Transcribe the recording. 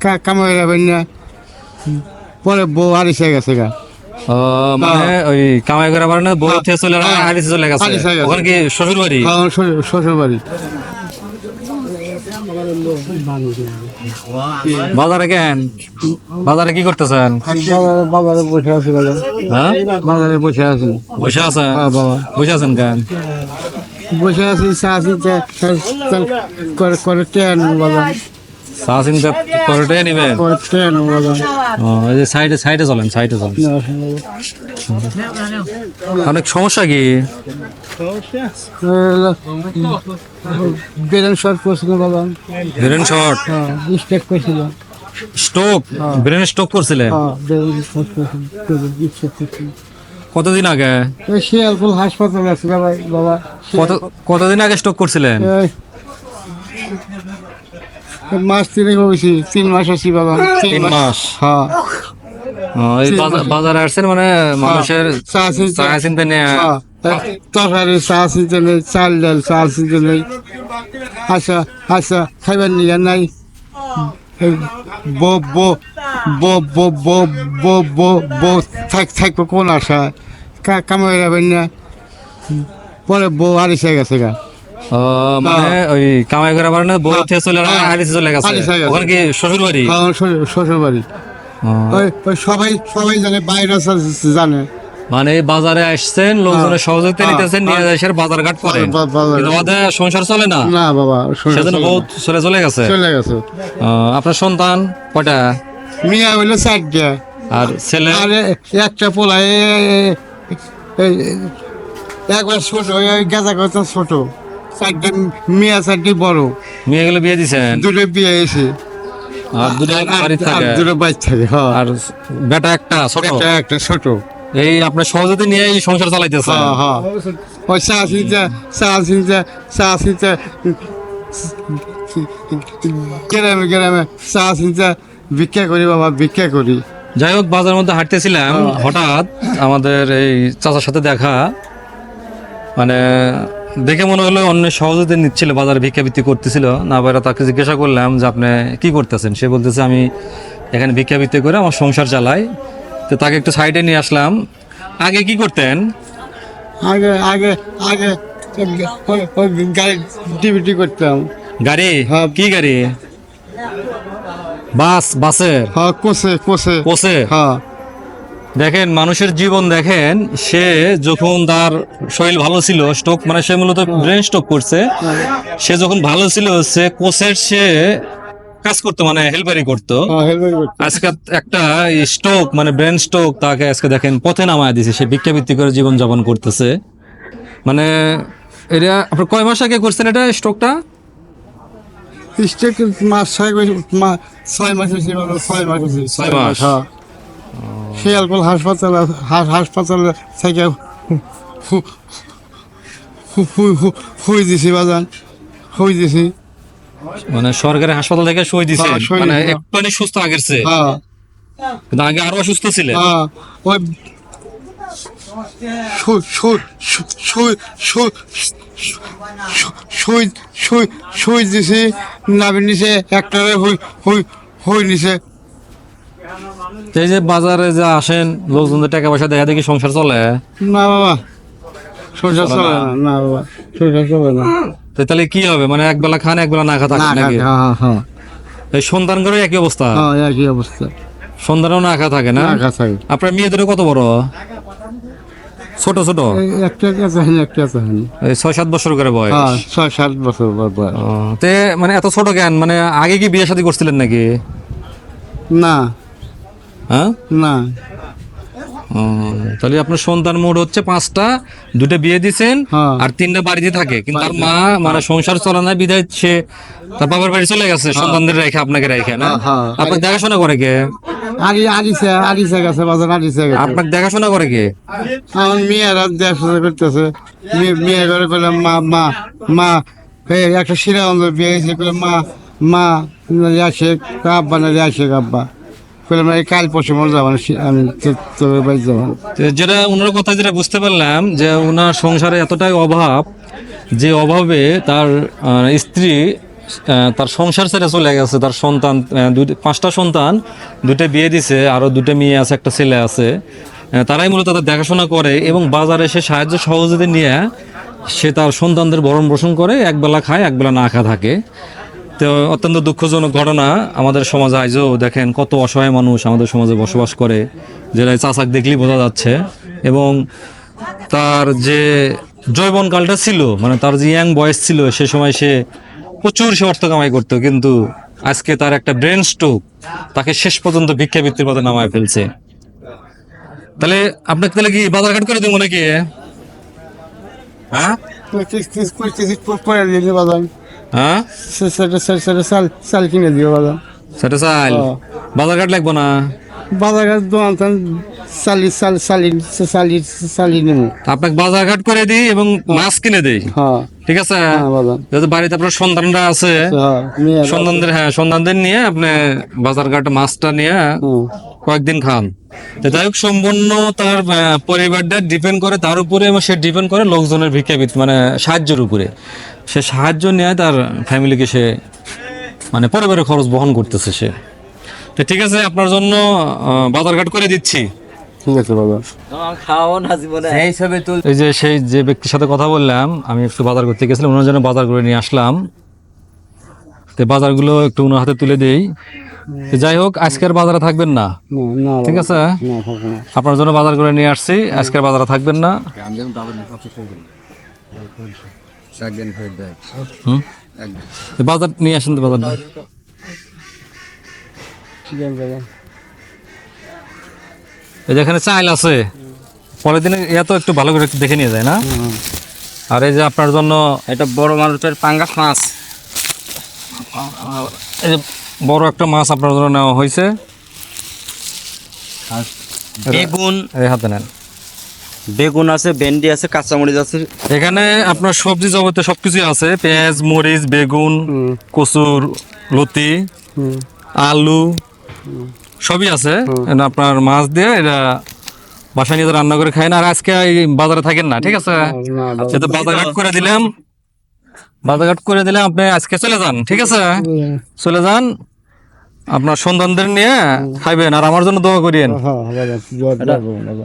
কামাই যাবেন না পরে বউ আরিসে গেছে গা। ও, মানে ওই কামাই করে পারে না বউ থেকে চলে হ্যাঁ। চলে গেছে। ওখানে কি শ্বশুর বাড়ি? শ্বশুর- শ্বশুর বাড়ি। বাজারে কেন? বাজারে কি করতেছেন? বসে আছি হ্যাঁ? বাজারে বসে আছি। বসে আছেন? হ্যাঁ বাবা। বসে আছেন কেন? বসে আছি চা করে চা চিন্তা করে নিবেন করে ট্রেন বাজার ও, এই যে সাইডে সাইডে চলেন সাইডে চলেন। অনেক সমস্যা কি? বেরেন শর্ট করছিল বাবা। ব্রেন শর্ট হ্যাঁ স্টেক করছিল। স্ট্রোক ব্রেন স্ট্রোক করছিলেন? হ্যাঁ বেরেন শর্ট করছিল কতদিন আগে? শিয়ালপুর হাসপাতালে আছে বাবা বাবা। কত কতদিন আগে স্ট্রোক করছিলেন? মাস তিনেক হয়েছি তিন মাস আছি বাবা। তিন মাস। হ্যাঁ। বাজারে আসছেন মানে মানুষের চা চিনতে চা চিন্তা হ্যাঁ, তরকারি চা চিনতে নেই চাল ডাল চাল চিনতে নেই আচ্ছা আচ্ছা খাইবার নিয়ে নাই? এই বো বো বো বো বো বো বো বো থাক থাকব কোন আশা কামাই যাবেন না? পরে বউ আরিসে গেছে গা। মানে ওই কামাই করে পারে না বউ থেকে চলে হ্যাঁ। চলে গেছে। ওখানে কি শ্বশুর বাড়ি শ্বশুর- শ্বশুর বাড়ি ও, ওই ওই সবাই সবাই জানে বাইরে জানে। মানে বাজারে আসছেন লোকজনের সহযোগিতা হ্যাঁ, নিতেছেন নিয়ে এসে বাজার ঘাট করেন কিন্তু আমাদের সংসার চলে না। না বাবা সেজন্য চলে- বহুত চলে চলে গেছে। চলে গেছে। আপনার সন্তান কয়টা? মিয়া হইল চারটা। আর ছেলে? আর একটা পোলা এ- এ- এ- একবার ছোট গাঁজা কথা ছোট। চারটে মিয়া চারটি বড়। মেয়েগুলো বিয়ে দিছেন? দুটো বিয়ে এসে আর দুটো আর থাকে? দুটো বাইক থাকে আর বেটা একটা ছোট? একটা ছোট। এই আপনার সহজতে নিয়ে এই সংসার চালাইতেছে হ্যাঁ হ্যাঁ ওই চা চিনতে চা চিনতে চা চিনতে গ্রামে গ্রামে চা চিনতে ভিক্ষা করি বাবা ভিক্ষা করি। যাই হোক বাজারের মধ্যে হাঁটতেছিলাম হঠাৎ আমাদের এই চাচার সাথে দেখা। মানে দেখে মনে হলো অন্য সহজতে নিচ্ছিল বাজারে ভিক্ষাবৃত্তি করতেছিল। না বাইরে তাকে জিজ্ঞাসা করলাম যে আপনি কি করতেছেন? সে বলতেছে আমি এখানে ভিক্ষাবৃত্তি করে আমার সংসার চালাই। তো তাকে একটু সাইডে নিয়ে আসলাম। আগে কি করতেন? আগে আগে আগে গাড়ি করতাম। গাড়ি? হ্যাঁ। কি গাড়ি? বাস বাসের? হ্যাঁ কোসে কোসে কোসে হ্যাঁ। দেখেন মানুষের জীবন দেখেন সে যখন তার শরীর ভালো ছিল স্ট্রোক মানে সে মূলত ব্রেন স্ট্রোক করছে সে যখন ভালো ছিল সে কোচের সে কাজ করতো মানে হেল্পারি করতো। আজকে একটা স্ট্রোক মানে ব্রেন স্ট্রোক তাকে আজকে দেখেন পথে নামায় দিছে সে ভিক্ষাবৃত্তি করে জীবন যাপন করতেছে। মানে এটা আপনার কয় মাস আগে করছেন এটা স্ট্রোকটা স্টেক মাস ছয় মাস ছয় মাস ছয় মাস। ছয় মাস। হ্যাঁ। শিয়ালকুল হাসপাতাল হাসপাতালে থেকে হুই দিছি বাজান। হুই দিছি। মানে সরকারি হাসপাতাল থেকে সই দিছে। হ্যাঁ, মানে একটুখানি সুস্থ আগের চেয়ে। হ্যাঁ। কিন্তু আগে আরও অসুস্থ ছিলেন। হ্যাঁ ওই সুই দিছি নাবি নিছে একটারে হুই হুই হুই নিছে। এই যে বাজারে যে আসেন লোকজনদের টাকা পয়সা দেখা দেখি সংসার চলে? না বাবা সংসার চলে না? না বাবা। সংসার চলে না। তাহলে কি হবে? মানে এক বেলা খান এক বেলা না খা নাকি? হ্যাঁ হ্যাঁ এই সন্তান করে একই অবস্থা? হ্যাঁ একই অবস্থা। সন্তানও না খা থাকে না? খা থাকে। আপনার মেয়েদের কত বড়? ছোট ছোট? একটা একটা ছয় সাত বছর করে বয়স। হ্যাঁ ছয় সাত বছর বয়স। তে মানে এত ছোট জ্ঞান মানে আগে কি বিয়ে শাদী করছিলেন নাকি? না। হ্যাঁ? না। তাহলে আপনার সন্তান মোট হচ্ছে পাঁচটা দুটো বিয়ে দিছেন হ্যাঁ। আর তিনটা বাড়িতে থাকে। কিন্তু তার মা মানে সংসার চলে না বিদায় সে তার বাবার বাড়ি চলে গেছে সন্তানদের রেখে আপনাকে রেখে না? হ্যাঁ, হ্যাঁ। দেখাশোনা করে কে? গেছে বাজার গেছে। আপনাকে দেখাশোনা করে কে? আমার মেয়েরা দেড়শো করতেছে। মেয়ে- করে বলে মা মা মা একটা শিরা অন্ধ বিয়ে হয়েছে। মা মা আসে আব্বা আসে আব্বা কাল পরশু মনে যাব না, শি- আমি যেটা ওনার কথা যেটা বুঝতে পারলাম যে ওনার সংসারে এতটাই অভাব যে অভাবে তার স্ত্রী তার সংসার ছেড়ে চলে গেছে তার সন্তান পাঁচটা সন্তান দুটো বিয়ে দিছে আরও দুটো মেয়ে আছে একটা ছেলে আছে। তারাই মূলত তাদের দেখাশোনা করে এবং বাজারে সে সাহায্য সহযোগিতা নিয়ে সে তার সন্তানদের ভরণ পোষণ করে একবেলা খায় একবেলা না খা থাকে। তো অত্যন্ত দুঃখজনক ঘটনা। আমাদের সমাজে আজও দেখেন কত অসহায় মানুষ আমাদের সমাজে বসবাস করে, যেটা চাচাক দেখলেই বোঝা যাচ্ছে। এবং তার যে জৈবনকালটা ছিল মানে তার যে ইয়াং বয়স ছিল, সে সময় সে প্রচুর সে অর্থ কামাই করতো, কিন্তু আজকে তার একটা ব্রেন স্ট্রোক তাকে শেষ পর্যন্ত ভিক্ষাবৃত্তির পথে নামায় ফেলছে। তাহলে আপনাকে তাহলে কি বাজার ঘাট করে দেবো নাকি? হ্যাঁ? হ্যাঁ? সেটা সেটা চাল চাল কিনে দিও বাদাম সেটা চাল। বাজার ঘাট লাগবো না? বাজার দোকান চালি চাল চালি চালি চালি নেব। আপনাকে বাজার ঘাট করে দিই এবং মাছ কিনে দেই। হ্যাঁ। ঠিক আছে? হ্যাঁ বাড়িতে আপনার সন্তানরা আছে হ্যাঁ সন্তানদের হ্যাঁ সন্তানদের নিয়ে আপনি বাজার ঘাট মাছটা নিয়ে কয়েকদিন খান। যাই হোক সম্পূর্ণ তার পরিবারটা ডিপেন্ড করে তার উপরে এবং সে ডিপেন্ড করে লোকজনের ভিক্ষাবৃত্তি মানে সাহায্যের উপরে। সে সাহায্য নেয় তার ফ্যামিলিকে সে মানে পরিবারের খরচ বহন করতেছে সে। তো ঠিক আছে আপনার জন্য বাজারঘাট করে দিচ্ছি। ঠিক আছে বাবা। সেই ছবি তুল এই যে সেই যে ব্যক্তির সাথে কথা বললাম আমি একটু বাজার করতে গেছিলাম ওনার জন্য বাজার করে নিয়ে আসলাম। তো বাজারগুলো একটু ওনার হাতে তুলে দেই। যাই হোক আজকের বাজারে থাকবেন না? ঠিক আছে? না থাকবে না। আপনার জন্য বাজার করে নিয়ে আসছি আজকের বাজারে থাকবেন না? হুম? বাজার নিয়ে আসেন তো বাজার ঠিক আছে বাবা এই যে এখানে চাইল আছে। পরের দিনে এত একটু ভালো করে একটু দেখে নিয়ে যায় না? আর এই যে আপনার জন্য এটা বড় মানুষের পাঙ্গাস মাছ। এই যে বড় একটা মাছ আপনার জন্য নেওয়া হয়েছে। বেগুন। এই হাতে নেন। বেগুন আছে ভেন্ডি আছে কাঁচামরিচ আছে। এখানে আপনার সবজি জগতে সবকিছু আছে। পেঁয়াজ মরিচ বেগুন কচুর লতি আলু সবই আছে। আপনার মাছ দিয়ে এটা বাসায় নিয়ে রান্না করে খাই না। আর আজকে বাজারে থাকেন না ঠিক আছে? সেটা বাজারঘাট করে দিলাম বাজারঘাট করে দিলাম আপনি আজকে চলে যান ঠিক আছে? চলে যান আপনার সন্তানদের নিয়ে খাইবেন। আর আমার জন্য দোয়া করিয়েন। হ্যাঁ জোর বাবা